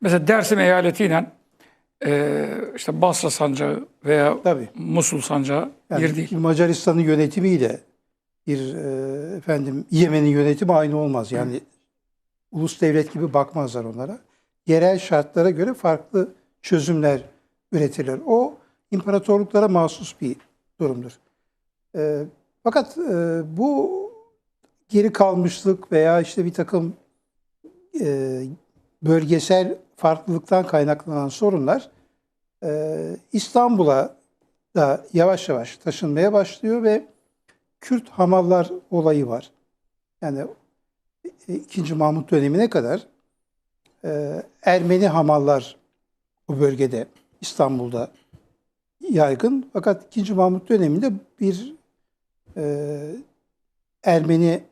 Mesela Dersim eyaletiyle e, işte Basra sancağı veya Tabii. Musul sancağı Yani bir değil. Macaristan'ın yönetimiyle bir e, efendim Yemen'in yönetimi aynı olmaz. Yani ulus devlet gibi bakmazlar onlara. Yerel şartlara göre farklı çözümler üretirler. O imparatorluklara mahsus bir durumdur. E, fakat e, bu geri kalmışlık veya işte bir takım e, bölgesel farklılıktan kaynaklanan sorunlar e, İstanbul'a da yavaş yavaş taşınmaya başlıyor ve Kürt hamallar olayı var. Yani e, 2. Mahmut dönemine kadar e, Ermeni hamallar bu bölgede İstanbul'da yaygın. Fakat 2. Mahmut döneminde bir e, Ermeni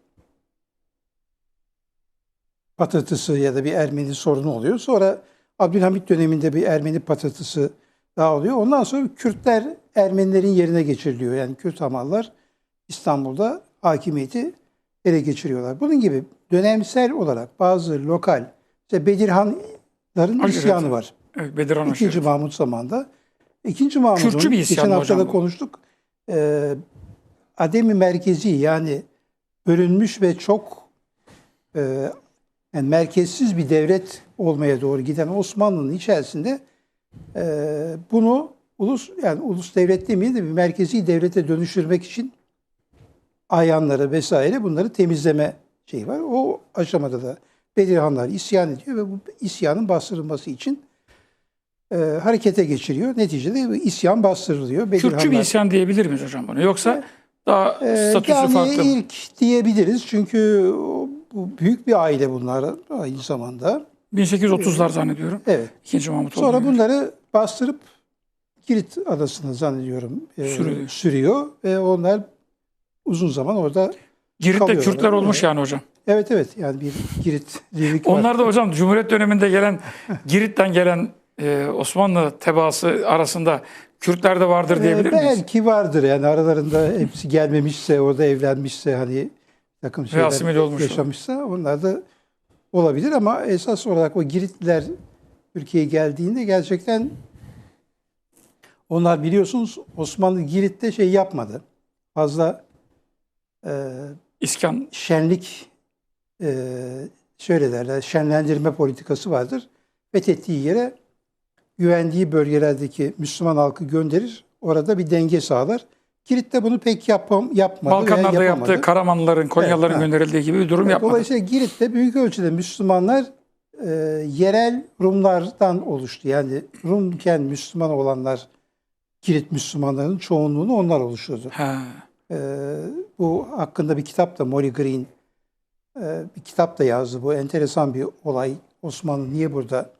patırtısı ya da bir Ermeni sorunu oluyor. Sonra Abdülhamit döneminde bir Ermeni patırtısı daha oluyor. Ondan sonra Kürtler Ermenilerin yerine geçiriliyor. Yani Kürt hamallar İstanbul'da hakimiyeti ele geçiriyorlar. Bunun gibi dönemsel olarak bazı lokal, işte Bedirhanların Evet. isyanı var. Evet, Bedirhan İkinci Hoca. Mahmut zamanında. İkinci Mahmut'un Kürtçü bir geçen hafta da konuştuk. E, ademi merkezi yani bölünmüş ve çok e, yani merkezsiz bir devlet olmaya doğru giden Osmanlı'nın içerisinde e, bunu ulus yani ulus devlet demeyelim de bir merkezi devlete dönüştürmek için ayanları vesaire bunları temizleme şeyi var. O aşamada da Bedirhanlar isyan ediyor ve bu isyanın bastırılması için e, harekete geçiriyor. Neticede isyan bastırılıyor. Kürtçü bir Bedirhanlar- isyan diyebilir miyiz hocam bunu? Yoksa daha ee, statüsü yani farklı mı? ilk diyebiliriz çünkü o- bu büyük bir aile bunlar aynı zamanda. 1830'lar zannediyorum. Evet. İkinci Mahmut Sonra bunları bastırıp Girit adasına zannediyorum e, Sürüyor. sürüyor ve onlar uzun zaman orada Girit'te. Kürtler olmuş yani hocam. evet evet yani bir Giritlilik var. Onlar da hocam Cumhuriyet döneminde gelen Girit'ten gelen e, Osmanlı tebaası arasında Kürtler de vardır Ee, diyebilir miyiz? belki vardır yani aralarında hepsi gelmemişse orada evlenmişse hani takım şeyler yaşamışsa onlar da olabilir ama esas olarak o Giritliler Türkiye'ye geldiğinde gerçekten onlar biliyorsunuz Osmanlı Girit'te şey yapmadı. Fazla e, İskan şenlik e, şöyle derler şenlendirme politikası vardır. Fethettiği yere güvendiği bölgelerdeki Müslüman halkı gönderir. Orada bir denge sağlar. Girit de bunu pek yapam, yapmadı Balkanlarda veya yapamadı. yaptığı Karamanlıların, Konyalıların ha. gönderildiği gibi bir durum Evet, yapmadı. Dolayısıyla Girit'te büyük ölçüde Müslümanlar e, yerel Rumlardan oluştu. Yani Rumken Müslüman olanlar Girit Müslümanlarının çoğunluğunu onlar oluşturdu. Ha. E, bu hakkında bir kitap da Molly Green e, bir kitap da yazdı. Bu enteresan bir olay. Osmanlı niye burada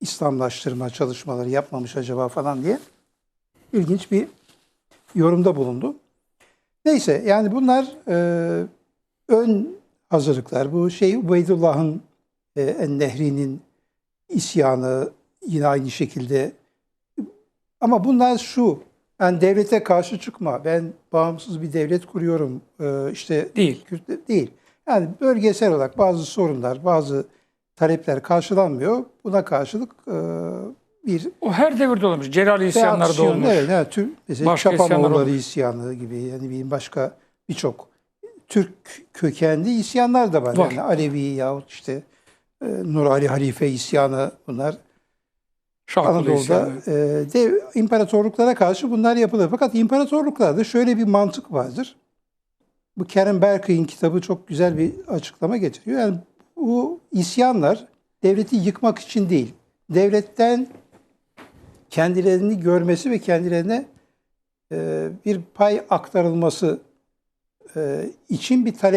İslamlaştırma çalışmaları yapmamış acaba falan diye ilginç bir yorumda bulundu. Neyse yani bunlar e, ön hazırlıklar. Bu şey Ubeydullah'ın e, En-Nehri'nin isyanı yine aynı şekilde. Ama bunlar şu, yani devlete karşı çıkma, ben bağımsız bir devlet kuruyorum, e, işte Değil. Kürt değil. Yani bölgesel olarak bazı sorunlar, bazı talepler karşılanmıyor. Buna karşılık e, bir O her devirde olmuş. Celali isyanları da olmuş. Evet, evet, Tür- mesela Başka Çapanoğulları isyanı gibi yani bir başka birçok Türk kökenli isyanlar da var. Var. Yani Alevi yahut işte e, Nur Ali Halife isyanı bunlar Şahkulu Anadolu'da isyanı. e, dev imparatorluklara karşı bunlar yapılır. Fakat imparatorluklarda şöyle bir mantık vardır. Bu Karen Berkeley'in kitabı çok güzel bir açıklama getiriyor. Yani bu isyanlar devleti yıkmak için değil, devletten kendilerini görmesi ve kendilerine e, bir pay aktarılması e, için bir talep